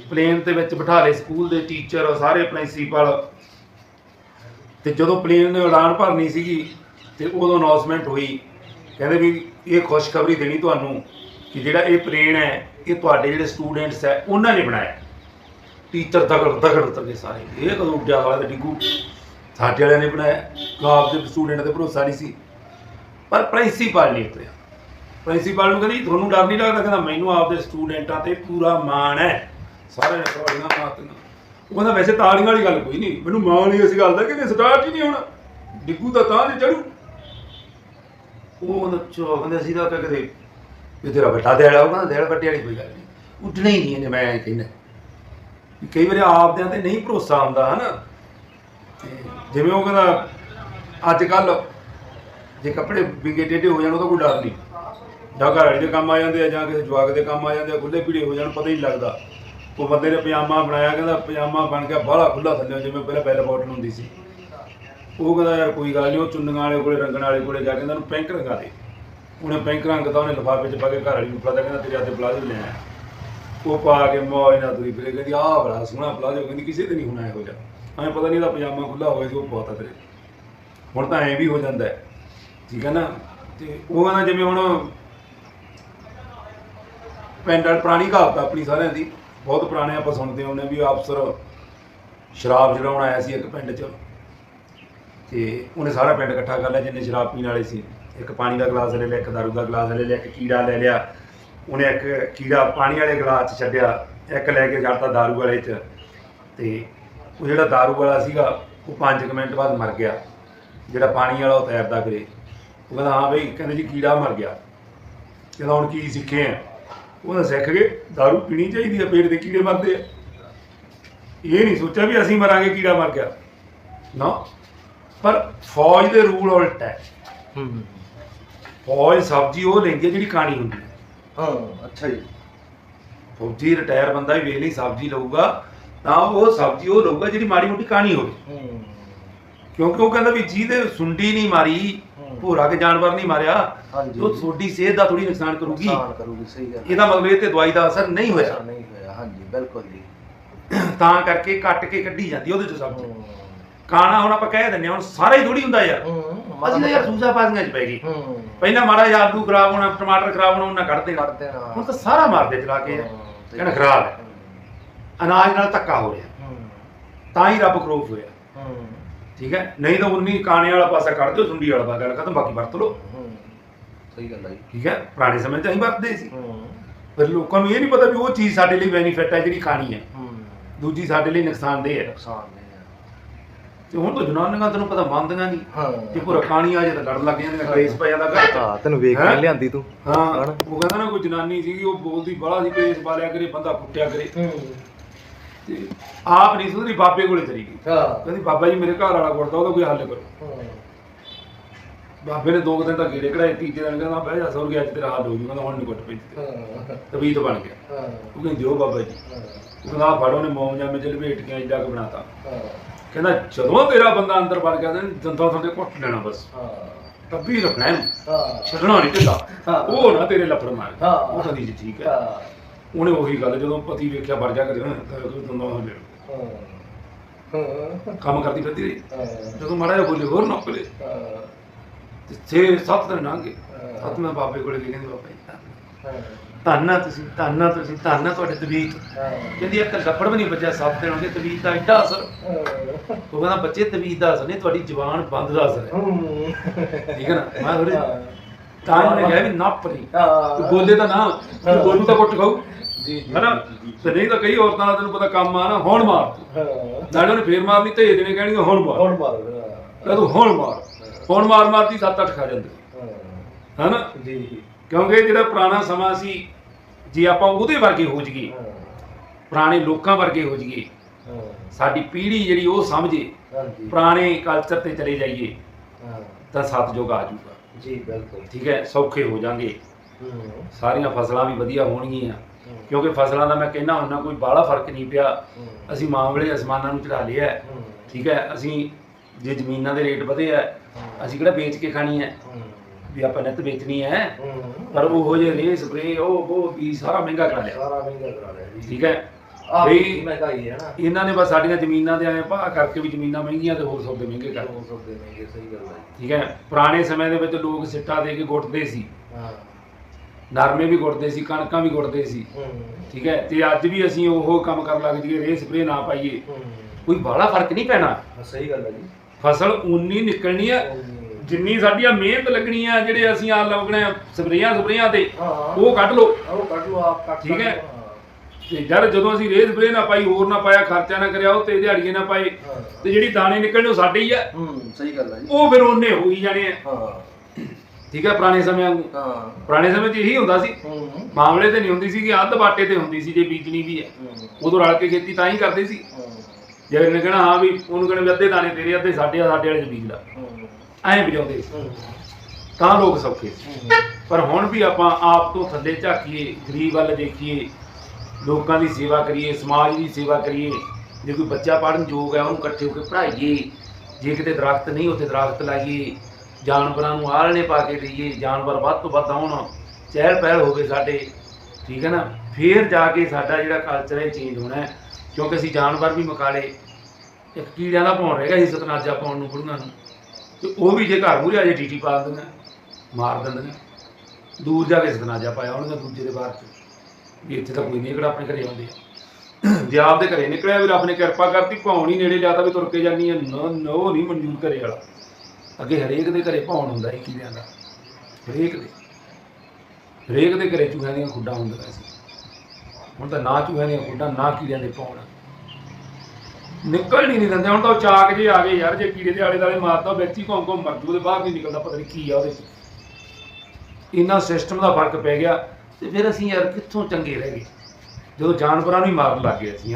ਪਲੇਨ ਦੇ ਵਿੱਚ ਬਿਠਾ ਲਏ ਸਕੂਲ ਦੇ ਟੀਚਰ ਸਾਰੇ ਪ੍ਰਿੰਸੀਪਲ ਤੇ ਜਦੋਂ ਪਲੇਨ ਨੇ ਉਡਾਨ ਭਰਨੀ ਸੀਗੀ ਤੇ ਉਦੋਂ ਅਨਾਉਂਸਮੈਂਟ ਹੋਈ। ਕਹਿੰਦੇ ਵੀ ਇਹ ਖੁਸ਼ਖਬਰੀ ਦੇਣੀ ਤੁਹਾਨੂੰ ਕਿ ਜਿਹੜਾ ਇਹ ਪਲੇਨ ਹੈ, ਇਹ ਤੁਹਾਡੇ ਜਿਹੜੇ ਸਟੂਡੈਂਟਸ ਹੈ, ਉਹਨਾਂ ਨੇ ਬਣਾਇਆ। ਟੀਚਰ ਦਗੜ ਦਗੜ ਉਤਰ ਸਾਰੇ। ਇਹ ਕਦੋਂ ਉੱਡਿਆ ਵਾਲਾ ਤੇ ਡਿੱਗੂ? ਸਾਡੇ ਵਾਲਿਆਂ ਨੇ ਬਣਾਇਆ। ਆਪ ਦੇ ਸਟੂਡੈਂਟ ਤੇ ਭਰੋਸਾ ਨਹੀਂ ਸੀ। ਪਰ ਪ੍ਰਿੰਸੀਪਲ ਨਹੀਂ ਉਤਰਿਆ। ਪ੍ਰਿੰਸੀਪਲ ਨੂੰ ਕਹਿੰਦੀ ਤੁਹਾਨੂੰ ਡਰ ਨਹੀਂ ਲੱਗਦਾ? ਕਹਿੰਦਾ, ਮੈਨੂੰ ਆਪਦੇ ਸਟੂਡੈਂਟਾਂ ਤੇ ਪੂਰਾ ਮਾਣ ਹੈ। ਸਾਰੇ ਨੇ ਤਾੜੀਆਂ ਮਾਰਤੀਆਂ। ਉਹ ਕਹਿੰਦਾ, ਵੈਸੇ ਤਾੜੀਆਂ ਵਾਲੀ ਗੱਲ ਕੋਈ ਨਹੀਂ। ਮੈਨੂੰ ਮਾਣ ਨਹੀਂ ਇਸ ਗੱਲ ਦਾ ਕਿ ਸਟਾਰਟ ਹੀ ਨਹੀਂ ਹੋਣਾ। ਡਿੱਗੂ ਦਾ ਤਾਂ ਜੇ ਚੜੂ ਉਹ ਕਹਿੰਦਾ ਚੋ ਕਹਿੰਦੇ ਅਸੀਂ ਤਾਂ ਕਿਤੇ ਇਹ ਤੇਰਾ ਵੱਡਾ ਦੇੜਾ ਉਹ ਕਹਿੰਦਾ ਦੇੜ ਵੱਡੇ ਵਾਲੀ ਕੋਈ ਗੱਲ ਨਹੀਂ। ਉੱਡਣਾ ਹੀ ਨਹੀਂ ਇਹਨੇ, ਮੈਂ ਐਂ ਕਹਿੰਦਾ। ਵੀ ਕਈ ਵਾਰੀ ਆਪਦਿਆਂ ਤੇ ਨਹੀਂ ਭਰੋਸਾ ਹੁੰਦਾ, ਹਨਾ? ਤੇ ਜਿਵੇਂ ਉਹ ਕਹਿੰਦਾ ਅੱਜ ਕੱਲ ਜੇ ਕੱਪੜੇ ਵਿੰਗੇ ਟੇਢੇ ਹੋ ਜਾਣ ਉਹਦਾ ਕੋਈ ਡਰ ਨਹੀਂ। ਜਾਂ ਘਰ ਵਾਲੀ ਦੇ ਕੰਮ ਆ ਜਾਂਦੇ ਆ, ਜਾਂ ਕਿਸੇ ਜਵਾਕ ਦੇ ਕੰਮ ਆ ਜਾਂਦੇ ਆ ਖੁੱਲੇ ਪੀੜੇ ਹੋ ਜਾਣ, ਪਤਾ ਹੀ ਨਹੀਂ ਲੱਗਦਾ। ਉਹ ਬੰਦੇ ਨੇ ਪਜਾਮਾ ਬਣਾਇਆ, ਕਹਿੰਦਾ ਪਜਾਮਾ ਬਣ ਗਿਆ, ਬਾਹਲਾ ਖੁੱਲਾ ਥੱਲੇ, ਜਿਵੇਂ ਪਹਿਲਾਂ ਬੈਲ ਬੋਟਨ ਹੁੰਦੀ ਸੀ। ਉਹ ਕਹਿੰਦਾ ਯਾਰ ਕੋਈ ਗੱਲ ਨਹੀਂ ਉਹ ਚੁੰਨੀਆਂ ਵਾਲੇ ਕੋਲੇ, ਰੰਗਣ ਵਾਲੇ ਕੋਲੇ ਜਾ ਕੇ ਇਹਨਾਂ ਨੂੰ ਪਿੰਕ ਰੰਗਾ ਦੇ। ਉਹਨੇ ਪੈਂਕ ਰੰਗ ਤਾਂ ਉਹਨੇ ਲਿਫਾਫੇ 'ਚ ਪਾ ਕੇ ਘਰ ਵਾਲੀ ਨੂੰ ਪਤਾ ਕਹਿੰਦਾ ਤੇਰੇ ਹੱਥੇ ਪਲਾਜ਼ੋ ਲੈਣਾ ਉਹ ਪਾ ਕੇ ਮੌਜ ਨਾਲ ਤੁਰੀ ਫਿਰੇ, ਕਹਿੰਦੀ, ਆਹ ਬੜਾ ਸੋਹਣਾ ਪਲਾਜੋ। ਕਹਿੰਦੀ, ਕਿਸੇ ਤੇ ਨਹੀਂ ਹੋਣਾ ਇਹੋ ਜਿਹਾ। ਐਂ ਪਤਾ ਨਹੀਂ ਇਹਦਾ ਪਜਾਮਾ ਖੁੱਲਾ ਹੋਇਆ ਸੀ ਉਹ ਪਾਤਾ ਤੇਰੇ। ਹੁਣ ਤਾਂ ਐਂ ਵੀ ਹੋ ਜਾਂਦਾ ਹੈ। ਠੀਕ ਹੈ ਨਾ? ਤੇ ਉਹ ਕਹਿੰਦਾ ਜਿਵੇਂ ਹੁਣ ਪਿੰਡ ਵਾਲੀ, ਪੁਰਾਣੀ ਕਹਾਵਤ ਆ ਆਪਣੀ ਸਾਰਿਆਂ ਦੀ, ਬਹੁਤ ਪੁਰਾਣੇ ਆਪਾਂ ਸੁਣਦੇ ਹੁੰਦੇ ਹਾਂ ਵੀ ਅਫਸਰ ਸ਼ਰਾਬ ਛਡਾਉਣ ਆਇਆ ਸੀ ਇੱਕ ਪਿੰਡ 'ਚ। ਤੇ ਉਹਨੇ ਸਾਰਾ ਪਿੰਡ ਇਕੱਠਾ ਕਰ ਲਿਆ, ਜਿੰਨੇ ਸ਼ਰਾਬ ਪੀਣ ਵਾਲੇ ਸੀ। ਇੱਕ ਪਾਣੀ ਦਾ ਗਲਾਸ ਲੈ ਲਿਆ, ਇੱਕ ਦਾਰੂ ਦਾ ਗਲਾਸ ਲੈ ਲਿਆ, ਇੱਕ ਕੀੜਾ ਲੈ ਲਿਆ। ਉਹਨੇ ਇੱਕ ਕੀੜਾ ਪਾਣੀ ਵਾਲੇ ਗਲਾਸ 'ਚ ਛੱਡਿਆ, ਇੱਕ ਲੈ ਕੇ ਛੱਡਤਾ ਦਾਰੂ ਵਾਲੇ 'ਚ। ਤੇ ਉਹ ਜਿਹੜਾ ਦਾਰੂ ਵਾਲਾ ਸੀਗਾ, ਉਹ 5 ਮਿੰਟ ਬਾਅਦ ਮਰ ਗਿਆ। ਜਿਹੜਾ ਪਾਣੀ ਵਾਲਾ ਉਹ ਤੈਰਦਾ ਫਿਰੇ। ਉਹ ਕਹਿੰਦਾ, ਹਾਂ ਬਈ, ਕਹਿੰਦੇ ਜੀ, ਕੀੜਾ ਮਰ ਗਿਆ। ਕਹਿੰਦਾ, ਹੁਣ ਕੀ ਸਿੱਖੇ ਆ? ਉਹਦਾ ਸਿੱਖ ਕੇ ਦਾਰੂ ਪੀਣੀ ਚਾਹੀਦੀ ਹੈ ਪੇਟ ਦੇ ਕੀੜੇ ਮਰਦੇ ਆ। ਇਹ ਨਹੀਂ ਸੋਚਿਆ ਵੀ ਅਸੀਂ ਮਰਾਂਗੇ, ਕੀੜਾ ਮਰ ਗਿਆ। ਨਾ ਪਰ ਫੌਜ ਦੇ ਰੂਲ ਉਲਟ ਹੈ। ਹੂੰ। ਫੌਜ ਸਬਜ਼ੀ ਉਹ ਲੈਂਦੀ ਹੈ ਜਿਹੜੀ ਖਾਣੀ ਹੁੰਦੀ ਹੈ। ਹਾਂ ਅੱਛਾ ਜੀ। ਫੌਜੀ ਰਿਟਾਇਰ ਬੰਦਾ ਵੇਖ ਲਈ ਸਬਜ਼ੀ ਲਊਗਾ ਤਾਂ ਉਹ ਸਬਜ਼ੀ ਉਹ ਲਊਗਾ ਜਿਹੜੀ ਮਾੜੀ ਮੋਟੀ ਕਹਾਣੀ ਹੋਵੇ। ਹੂੰ। ਕਿਉਂਕਿ ਉਹ ਕਹਿੰਦਾ ਵੀ ਜਿਹਦੇ ਸੁੰਡੀ ਨਹੀਂ ਮਾਰੀ। ਭੋਰਾ ਕੇ ਜਾਨਵਰ ਨਹੀਂ ਮਾਰਿਆ ਹਾਂਜੀ। ਉਹ ਤੁਹਾਡੀ ਸਿਹਤ ਦਾ ਥੋੜੀ ਨੁਕਸਾਨ ਕਰੂਗੀ। ਨੁਕਸਾਨ ਕਰੂਗੀ ਸਹੀ ਗੱਲ ਇਹਦਾ ਮਤਲਬ ਇਹ ਤੇ ਦਵਾਈ ਦਾ ਅਸਰ ਨਹੀਂ ਹੋਇਆ। ਨਹੀਂ ਹੋਇਆ ਹਾਂਜੀ ਬਿਲਕੁਲ ਜੀ। ਤਾਂ ਕਰਕੇ ਕੱਟ ਕੇ ਕੱਢੀ ਜਾਂਦੀ ਉਹਦੇ ਚੋਂ ਸਬਜ਼ੀ। ਹੂੰ। ਕਾਣਾ ਹੁਣ ਆਪਾਂ ਕਹਿ ਦਿੰਦੇ ਹਾਂ ਹੁਣ ਸਾਰਾ ਹੀ ਥੋੜੀ ਹੁੰਦਾ ਯਾਰ। ਹੂੰ ਅਸੀਂ ਤਾਂ ਯਾਰ ਸੂਜਾ ਪਾਸੀਆਂ ਚ ਪੈ ਗਈ ਹੂੰ ਪਹਿਲਾਂ ਮਾੜਾ ਜਿਹਾ ਆਲੂ ਖਰਾਬ ਹੋਣਾ ਟਮਾਟਰ ਖਰਾਬ ਹੋਣਾ ਉਹਨਾਂ ਕੱਢ ਦੇਣਾ। ਕਰਦੇ ਨਾ ਹੁਣ ਤਾਂ ਸਾਰਾ ਮਾਰਦੇ ਚਲਾ ਕੇ ਕਹਿੰਦਾ ਖਰਾਬ ਹੈ। ਅਨਾਜ ਨਾਲ ਧੱਕਾ ਹੋ ਰਿਹਾ। ਤਾਂ ਹੀ ਰੱਬ ਖਰੋਫ ਹੋਇਆ। ਠੀਕ ਹੈ? ਨਹੀਂ ਤਾਂ ਉਨੀ ਕਾਣੇ ਵਾਲਾ ਪਾਸਾ ਕੱਢ ਦਿਓ ਸੁੰਡੀ ਵਾਲਾ ਪਾਸਾ ਗੱਲ ਖਤਮ ਬਾਕੀ ਵਰਤ ਲਓ। ਸਹੀ ਗੱਲ ਹੈ ਠੀਕ ਹੈ? ਪੁਰਾਣੇ ਸਮੇਂ 'ਚ ਅਸੀਂ ਵਰਤਦੇ ਸੀ। ਪਰ ਲੋਕਾਂ ਨੂੰ ਇਹ ਨਹੀਂ ਪਤਾ ਵੀ ਉਹ ਚੀਜ਼ ਸਾਡੇ ਲਈ ਬੈਨੀਫਿਟ ਹੈ ਜਿਹੜੀ ਖਾਣੀ ਹੈ। ਦੂਜੀ ਸਾਡੇ ਲਈ ਨੁਕਸਾਨਦੇਹ ਹੈ। ਨੁਕਸਾਨ। ਤੇ ਹੁਣ ਤਾਂ ਜਨਾਨੀਆਂ ਤੈਨੂੰ ਪਤਾ ਮੰਨਦੀਆਂ ਨਹੀਂ। ਹਾਂ। ਤੇ ਪੂਰਾ ਕਾਣੀ ਆ ਜਾਂਦਾ ਲੜਨ ਲੱਗ ਜਾਂਦੀਆਂ ਕਲੇਸ਼ ਪੈ ਜਾਂਦਾ ਘਰ। ਹਾਂ ਤੈਨੂੰ ਵੇਖ ਹੈਂ? ਕੇ ਲਿਆਂਦੀ ਤੂੰ। ਹਾਂ? ਉਹ ਕਹਿੰਦਾ ਨਾ ਕੋਈ ਜਨਾਨੀ ਸੀਗੀ ਉਹ ਬੋਲਦੀ ਬੜਾ ਸੀ ਕੇਸ ਵਾਲਿਆ ਕਰੇ ਬੰਦਾ ਕੁੱਟਿਆ ਕਰੇ। ਹੂੰ। ਤੇ ਆਪ ਨਹੀਂ ਸੁਧਰੀ ਬਾਬੇ ਕੋਲੇ ਚਲੀ ਗਈ। ਹਾਂ। ਕਹਿੰਦੀ ਬਾਬਾ ਜੀ ਮੇਰੇ ਘਰ ਵਾਲਾ ਕੁੱਟਦਾ ਉਹਦਾ ਕੋਈ ਹੱਲ ਕਰੋ। ਬਾਬੇ ਨੇ ਦੋ ਦਿਨ ਤਾਂ ਗੇੜੇ ਕਢਾਏ ਤੀਜੇ ਦਿਨ ਕਹਿੰਦਾ ਬਹਿ ਜਾ ਸੌਰ ਗਿਆ ਅੱਜ ਤੇਰਾ ਹੱਲ ਹੋ ਜੂ ਕਹਿੰਦਾ ਹੁਣ ਨਹੀਂ ਕੁੱਟ ਪੈਂਦੀ ਤਬੀਤ ਬਣ ਗਿਆ। ਉਹ ਕਹਿੰਦੀ ਦਿਓ ਬਾਬਾ ਜੀ। ਉਹ ਕਹਿੰਦਾ ਫੜੋ ਨੇ ਮੋਮ ਜਾਮੇ ਚ ਲਪੇਟ ਕੇ ਐਡਾ ਕੁ ਬਣਾਤਾ। ਕਹਿੰਦਾ ਜਦੋਂ ਤੇਰਾ ਬੰਦਾ ਅੰਦਰ ਵੜ ਗਿਆ ਤਾਂ ਦੰਦਾਂ ਤੁਹਾਡੇ ਕੁੱਟ ਲੈਣਾ ਬਸ। ਤੱਬੀ ਰੱਖਣਾ ਇਹਨੂੰ। ਛੱਡਣਾ ਨਹੀਂ ਢਿੱਲਾ। ਹਾਂ। ਉਹ ਨਾ ਤੇਰੇ ਲੱਫੜ ਮਾਰ। ਹਾਂ। ਉਹ ਜੀ ਠੀਕ ਹੈ। ਉਹਨੇ ਉਹੀ ਗੱਲ ਜਦੋਂ ਪਤੀ ਵੇਖਿਆ ਵੜ ਜਾ ਕਰੇ ਦੰਦਾਂ ਹੋ। ਕੰਮ ਕਰਦੀ ਫਿਰਦੀ ਰਹੀ। ਜਦੋਂ ਮਾੜਾ ਜਿਹਾ ਬੋਲੇ ਹੋਰ ਨੌਕ ਲਏ ਤੇ ਛੇ ਸੱਤ ਦਿਨ ਲੰਘ ਗਏ। ਸੱਤ ਮੈਂ ਬਾਬੇ ਕੋਲੇ ਗਈ ਕਹਿੰਦੀ ਬਾਬਾ ਜੀ ਧੰਨਾ ਤੁਸੀਂ ਧੰਨਾ ਤੁਸੀਂ ਧੰਨਾ ਤੁਹਾਡੇ ਤਬੀਤ ਕਹਿੰਦੀ ਇੱਕ ਲੱਫੜ ਵੀ ਨਹੀਂ ਵੱਜਿਆ ਦਿਨ ਹੋ ਗਏ ਤਬੀਤ ਦਾ ਐਡਾ ਅਸਰ। ਉਹ ਕਹਿੰਦਾ ਬੱਚੇ ਤਬੀਤ ਦਾ ਅਸਰ ਨਹੀਂ ਤੁਹਾਡੀ ਜ਼ੁਬਾਨ ਬੰਦ ਦਾ ਅਸਰ ਹੈ। ਠੀਕ ਹੈ ਨਾ? ਮੈਂ ਥੋੜੇ ਤਾਂ ਉਹਨੇ ਕਿਹਾ ਵੀ ਨੱਪ ਨਹੀਂ ਤੂੰ ਬੋਲੇ ਤਾਂ ਨਾ ਤੂੰ ਬੋਲੂ ਤਾਂ ਕੁੱਟ ਖਾਊ। ਜੀ ਹੈਨਾ ਤੇ ਨਹੀਂ ਤਾਂ ਕਈ ਔਰਤਾਂ ਦਾ ਤੈਨੂੰ ਪਤਾ ਕੰਮ ਆ ਨਾ ਹੁਣ ਮਾਰ ਤੂੰ। ਨਾਲੇ ਉਹਨੇ ਫੇਰ ਮਾਰਨੀ ਤੇ ਦੇਣੇ ਕਹਿਣਗੇ ਹੁਣ ਮਾਰ। ਹੁਣ ਮਾਰ। ਕਹਿੰਦਾ ਤੂੰ ਹੁਣ ਮਾਰ। ਹੁਣ ਮਾਰ ਮਾਰਦੀ ਸੱਤ ਅੱਠ ਖਾ ਜਾਂਦੇ। ਹੈਨਾ ਜੀ। ਕਿਉਂਕਿ ਜਿਹੜਾ ਪੁਰਾਣਾ ਸਮਾਂ ਸੀ ਜੇ ਆਪਾਂ ਉਹਦੇ ਵਰਗੇ ਹੋ ਜਾਈਏ ਪੁਰਾਣੇ ਲੋਕਾਂ ਵਰਗੇ ਹੋ ਜਾਈਏ ਸਾਡੀ ਪੀੜ੍ਹੀ ਜਿਹੜੀ ਉਹ ਸਮਝੇ ਪੁਰਾਣੇ ਕਲਚਰ ਤੇ ਚਲੇ ਜਾਈਏ ਤਾਂ ਸਤਜੁਗ ਆ ਜਾਊਗਾ। ਜੀ ਬਿਲਕੁਲ। ਠੀਕ ਹੈ ਸੌਖੇ ਹੋ ਜਾਾਂਗੇ ਹੂੰ। ਸਾਰੀਆਂ ਫਸਲਾਂ ਵੀ ਵਧੀਆ ਹੋਣਗੀਆਂ। ਕਿਉਂਕਿ ਫਸਲਾਂ ਦਾ ਮੈਂ ਕਹਿੰਦਾ ਹੁੰਦਾ ਕੋਈ ਬਾਹਲਾ ਫ਼ਰਕ ਨਹੀਂ ਪਿਆ। ਅਸੀਂ ਮਾਮਲੇ ਅਸਮਾਨਾਂ ਨੂੰ ਚੜਾ ਲਿਆ। ਠੀਕ ਹੈ ਅਸੀਂ ਜੇ ਜ਼ਮੀਨਾਂ ਦੇ ਰੇਟ ਵਧੇ ਆ ਅਸੀਂ ਕਿਹੜਾ ਵੇਚ ਕੇ ਖਾਣੀ ਹੈ। ਵੀ ਆਪਾਂ ਨਿੱਤ ਵੇਚਣੀ ਹੈ। ਪਰ ਉਹ ਜੇ ਰੇ ਸਪਰੇ ਉਹ ਉਹ ਵੀ ਸਾਰਾ ਮਹਿੰਗਾ ਕਰਾ ਲਿਆ। ਸਾਰਾ ਮਹਿੰਗਾ ਕਰਾ ਲਿਆ ਜੀ। ਠੀਕ ਹੈ? ਵੀ ਮਹਿੰਗਾਈ ਹੈ ਨਾ। ਇਹਨਾਂ ਨੇ ਬਸ ਸਾਡੀਆਂ ਜ਼ਮੀਨਾਂ ਦੇ ਐਂ ਭਾਅ ਕਰਕੇ ਵੀ ਜ਼ਮੀਨਾਂ ਮਹਿੰਗੀਆਂ ਤੇ ਹੋਰ ਸੌਦੇ ਮਹਿੰਗੇ ਕਰ ਦੋ ਸੌ ਦੇ ਮਹਿੰਗੇ ਸਹੀ ਗੱਲ ਹੈ ਠੀਕ ਹੈ? ਪੁਰਾਣੇ ਸਮੇਂ ਦੇ ਵਿੱਚ ਲੋਕ ਸਿੱਟਾ ਦੇ ਕੇ ਗੁੱਟਦੇ ਸੀ। ਹਾਂ। ਨਰਮੇ ਵੀ ਗੁੱਟਦੇ ਸੀ ਕਣਕਾਂ ਵੀ ਗੁੱਟਦੇ ਸੀ। ਠੀਕ ਹੈ? ਤੇ ਅੱਜ ਵੀ ਅਸੀਂ ਉਹ ਕੰਮ ਕਰਨ ਲੱਗ ਜਾਈਏ ਰੇ ਸਪਰੇ ਨਾ ਪਾਈਏ। ਕੋਈ ਬਾਹਲਾ ਫ਼ਰਕ ਨਹੀਂ ਪੈਣਾ। ਸਹੀ ਗੱਲ ਹੈ ਜੀ। ਫਸਲ ਉਨੀ ਨਿਕਲਣੀ ਹੈ ਜਿੰਨੀ ਸਾਡੀਆਂ ਮਿਹਨਤ ਲੱਗਣੀ ਆ ਜਿਹੜੇ ਅਸੀਂ ਆ ਲੱਗਣੇ ਸਪਰੇਆਂ ਸਪਰੇਆਂ ਤੇ ਹਾਂ ਉਹ ਕੱਢ ਲਓ। ਉਹ ਕੱਢ ਲਓ ਆਪ ਕੱਟ ਠੀਕ ਹੈ। ਹੋ, ਤੇ ਜਦ ਜਦੋਂ ਅਸੀਂ ਰੇਹ ਸਪਰੇ ਨਾ ਪਾਈ ਹੋਰ ਨਾ ਪਾਇਆ ਖਰਚਾ ਨਾ ਕਰਿਆ ਉਹ ਤੇ ਦਿਹਾੜੀਏ ਨਾ ਪਾਏ ਹਾਂ। ਹਾਂ। ਤੇ ਜਿਹੜੀ ਦਾਣੇ ਨਿਕਲਣੇ ਉਹ ਸਾਡੇ ਹੀ ਆ। ਹੂੰ ਸਹੀ ਗੱਲ ਹੈ ਜੀ। ਉਹ ਫਿਰ ਉਹਨੇ ਹੋਈ ਜਾਣੇ ਆ। ਹਾਂ। ਠੀਕ ਹੈ ਪੁਰਾਣੇ ਸਮਿਆਂ ਨੂੰ। ਹਾਂ। ਪੁਰਾਣੇ ਸਮੇਂ 'ਚ ਇਹੀ ਹੁੰਦਾ ਸੀ। ਹੂੰ ਮਾਮਲੇ ਤੇ ਨਹੀਂ ਹੁੰਦੀ ਸੀ ਕਿ ਅੱਧ ਬਾਟੇ ਤੇ ਹੁੰਦੀ ਸੀ ਜੇ ਬੀਜਣੀ ਵੀ ਹੈ ਹੂੰ। ਉਦੋਂ ਰਲ ਕੇ ਖੇਤੀ ਤਾਂ ਹੀ ਕਰਦੇ ਸੀ। ਹੂੰ। ਜੇ ਇਹਨੇ ਕਹਿਣਾ ਹਾਂ ਵੀ ਉਹਨੂੰ ਕਹਿਣਾ ਵੀ ਅੱਧੇ ਦਾਣੇ ਤੇਰੇ ਅੱਧੇ ਸਾਡੇ ਆ ਸਾਡੇ ਵਾਲੇ 'ਚ ਬੀਜ ਲਾ। ਹੂੰ। ਐਂ ਵਜਾਉਂਦੇ ਸੀ ਤਾਂ ਲੋਕ ਸੌਖੇ। ਸੀ ਪਰ ਹੁਣ ਵੀ ਆਪਾਂ ਆਪ ਤੋਂ ਥੱਲੇ ਝਾਕੀਏ, ਗਰੀਬ ਵੱਲ ਦੇਖੀਏ, ਲੋਕਾਂ ਦੀ ਸੇਵਾ ਕਰੀਏ, ਸਮਾਜ ਦੀ ਸੇਵਾ ਕਰੀਏ, ਜੇ ਕੋਈ ਬੱਚਾ ਪੜ੍ਹਨ ਯੋਗ ਹੈ, ਉਹਨੂੰ ਇਕੱਠੇ ਹੋ ਕੇ ਪੜ੍ਹਾਈਏ, ਜੇ ਕਿਤੇ ਦਰਖਤ ਨਹੀਂ, ਉੱਥੇ ਦਰਖਤ ਲਾਈਏ, ਜਾਨਵਰਾਂ ਨੂੰ ਆਲਣੇ ਪਾ ਕੇ ਦਈਏ, ਜਾਨਵਰ ਵੱਧ ਤੋਂ ਵੱਧ ਆਉਣ, ਚਹਿਲ ਪਹਿਲ ਹੋਵੇ ਸਾਡੇ, ਠੀਕ ਹੈ ਨਾ? ਫੇਰ ਜਾ ਕੇ ਸਾਡਾ ਜਿਹੜਾ ਕਲਚਰ ਹੈ ਚੇਂਜ ਹੋਣਾ ਹੈ। ਕਿਉਂਕਿ ਅਸੀਂ ਜਾਨਵਰ ਵੀ ਮੁਕਾ ਲਏ ਇੱਕ ਕੀੜਿਆਂ ਦਾ ਪਾਉਣ ਰਹੇਗਾ ਸੀ ਸਤਨਾਜਾ ਪਾਉਣ ਨੂੰ, ਬੁੜੀਆਂ ਨੂੰ। ਤੇ ਉਹ ਵੀ ਜੇ ਘਰ ਮੂਰੇ ਆ ਜੇ ਟੀਟੀ ਪਾ ਦਿੰਦੇ ਮਾਰ ਦਿੰਦੇ ਨੇ। ਦੂਰ ਜਾ ਕੇ ਸਤਨਾਜਾ ਪਾਇਆ ਉਹਨਾਂ ਦੂਜੇ ਦੇ ਬਾਹਰ ਚ। ਵੀ ਇੱਥੇ ਤਾਂ ਕੋਈ ਨਹੀਂ ਕਿਹੜਾ ਆਪਣੇ ਘਰੇ ਆਉਂਦੇ ਆ। ਜੇ ਆਪਦੇ ਘਰੇ ਨਿਕਲਿਆ ਵੀ ਰੱਬ ਨੇ ਕਿਰਪਾ ਕਰਤੀ, ਭੌਣ ਹੀ ਨੇੜੇ ਲਿਆਤਾ ਵੀ ਤੁਰ ਕੇ ਜਾਨੀ ਹੈ ਨਾ ਨਾ, ਉਹ ਨਹੀਂ ਮਨਜ਼ੂਰ ਘਰੇ ਵਾਲਾ। ਅੱਗੇ ਹਰੇਕ ਦੇ ਘਰੇ ਭੌਣ ਹੁੰਦਾ ਸੀ ਕੀੜਿਆਂ ਦਾ। ਹਰੇਕ ਦੇ। ਹਰੇਕ ਦੇ ਘਰੇ ਚੂਹਿਆਂ ਦੀਆਂ ਖੁੱਡਾਂ ਹੁੰਦੀਆਂ ਸੀ। ਹੁਣ ਤਾਂ ਨਾ ਚੂਹਿਆਂ ਦੀਆਂ ਖੁੱਡਾਂ, ਨਾ ਕੀੜਿਆਂ ਦੇ ਭੌਣ। ਨਿਕਲ ਨਹੀਂ ਨਹੀਂ ਦਿੰਦੇ, ਹੁਣ ਤਾਂ ਉਹ ਚਾਕ ਜੇ ਆ ਗਏ ਯਾਰ, ਜੇ ਕੀੜੇ ਦੇ ਆਲੇ ਦੁਆਲੇ ਮਾਰਦਾ ਹੀ ਘੁੰਮ ਘੁੰਮ ਮਰ ਜੂ, ਉਹਦੇ ਬਾਹਰ ਨਹੀਂ ਨਿਕਲਦਾ ਪਤਾ ਨਹੀਂ ਕੀ ਆ ਉਹਦੇ ਚ। ਇੰਨਾ ਸਿਸਟਮ ਦਾ ਫ਼ਰਕ ਪੈ ਗਿਆ, ਤੇ ਫਿਰ ਅਸੀਂ ਯਾਰ ਕਿੱਥੋਂ ਚੰਗੇ ਰਹਿ ਗਏ? ਜਦੋਂ ਜਾਨਵਰਾਂ ਨੂੰ ਹੀ ਮਾਰਨ ਲੱਗ ਗਏ ਅਸੀਂ, ਹਨਾ?